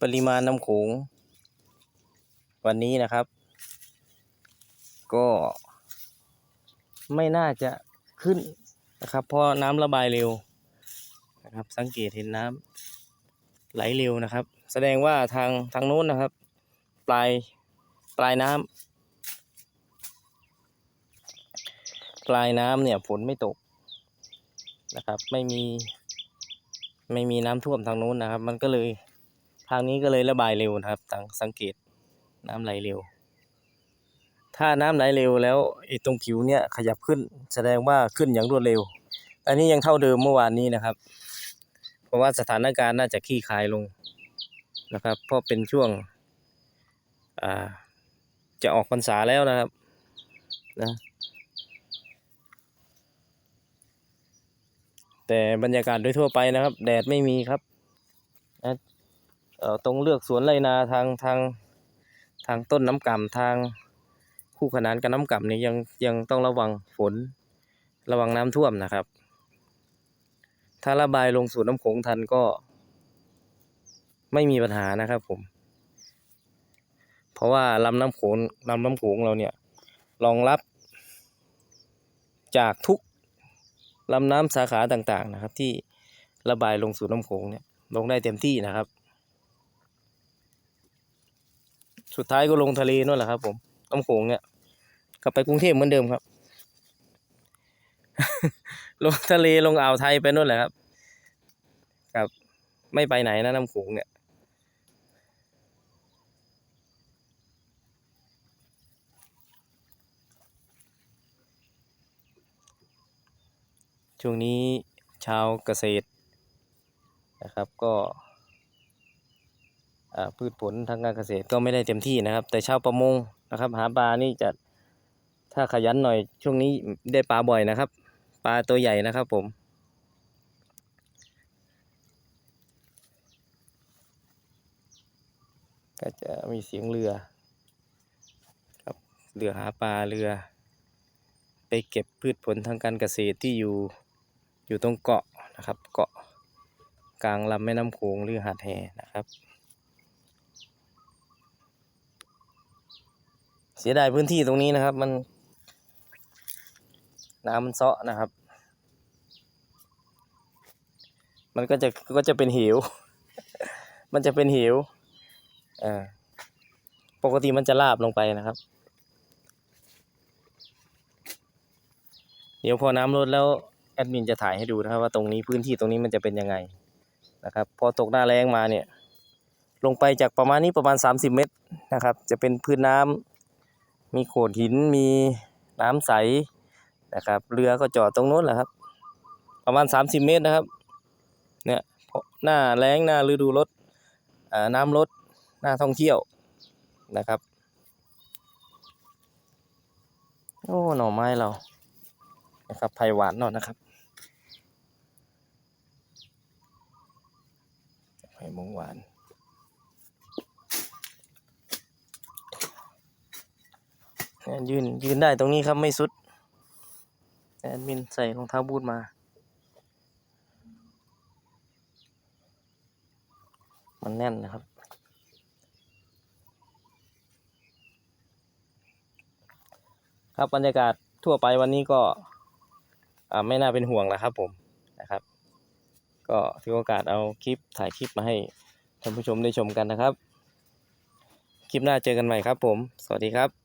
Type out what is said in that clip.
ปริมาณน้ำโขงวันนี้นะครับ ก็ไม่น่าจะขึ้นนะครับ เพราะน้ำระบายเร็วนะครับ สังเกตเห็นน้ำไหลเร็วนะครับ แสดงว่าทางทางโน้นนะครับ ปลายปลายน้ำปลายน้ำเนี่ยฝนไม่ตกนะครับ ไม่มีไม่มีน้ำท่วมทางโน้นนะครับ มันก็เลย ทางนี้ก็เลยระบายเร็วนะครับทางสังเกตน้ำไหลเร็ว ถ้าน้ำไหลเร็วแล้วไอ้ตรงผิวเนี่ยขยับขึ้น แสดงว่าขึ้นอย่างรวดเร็ว อันนี้ยังเท่าเดิมเมื่อวานนี้นะครับ เพราะว่าสถานการณ์น่าจะคลี่คลายลงนะครับ เพราะเป็นช่วงจะออกพรรษาแล้วนะครับนะแต่บรรยากาศโดยทั่วไปนะครับ แดดไม่มีครับนะ ตรงเลือกสวนไรนาทางทางทางต้นน้ำก่ำทางคู่ขนานกับน้ำก่ำนี่ยังยังต้องระวังฝนระวังน้ำท่วมนะครับ ถ้าระบายลงสู่น้ำโขงทันก็ ไม่มีปัญหานะครับผม เพราะว่าลำน้ำโขงลำน้ำโขงเราเนี่ยรองรับ จากทุกลำน้ำสาขาต่างๆนะครับ ที่ระบายลงสู่น้ำโขงเนี่ยลงได้เต็มที่นะครับ สุดท้ายก็ลงทะเลนั่นแหละครับ ผมน้ำโขงเนี่ยกลับไปกรุงเทพเหมือนเดิมครับ ลงทะเลลงอ่าวไทยไปนู่นแหละครับครับ ไม่ไปไหนนะน้ำโขงเนี่ยช่วงนี้ชาวเกษตรนะครับก็ พืชผลทางการเกษตรก็ไม่ได้เต็มที่นะครับ แต่ชาวประมงนะครับ หาปลานี่จะถ้าขยันหน่อยช่วงนี้ได้ปลาบ่อยนะครับ ปลาตัวใหญ่นะครับผมก็จะมีเสียงเรือครับเรือหาปลาเรือ ไปเก็บพืชผลทางการเกษตรที่อยู่อยู่ตรงเกาะนะครับ เกาะกลางลำแม่น้ำโขงหรือหาดแหนะครับ เสียดายพื้นที่ตรงนี้นะครับ มันน้ำมันเซาะนะครับ มันก็จะก็จะเป็นเหวมันจะเป็นเหวอ่าปกติมันจะลาบลงไปนะครับ เดี๋ยวพอน้ำลดแล้วแอดมินจะถ่ายให้ดูนะครับว่าตรงนี้พื้นที่ตรงนี้มันจะเป็นยังไงนะครับ พอตกหน้าแรงมาเนี่ย ลงไปจากประมาณนี้ประมาณ 30 เมตรนะครับ จะเป็นพื้นน้ำ มีโขดหินมีน้ำใสนะครับ เรือก็จอดตรงนู้นแหละครับ ประมาณ 30 เมตรนะครับเนี่ยหน้าแรงหน้าฤดูรถอ่าน้ำลดหน้าท่องเที่ยวนะครับโอ้หน่อไม้เรานะครับไผ่หวานหน่อยนะครับไผ่มงหวาน เนี่ ยยืนยืนได้ตรงนี้ครับไม่สุดแอดมินใส่รองเท้าบูทมา มันแน่นนะครับ ครับบรรยากาศทั่วไปวันนี้ก็ไม่น่าเป็นห่วงแล้วครับผมนะครับ ก็ถือโอกาสเอาคลิปถ่ายคลิปมาให้ท่านผู้ชมได้ชมกันนะครับ คลิปหน้าเจอกันใหม่ครับผม สวัสดีครับ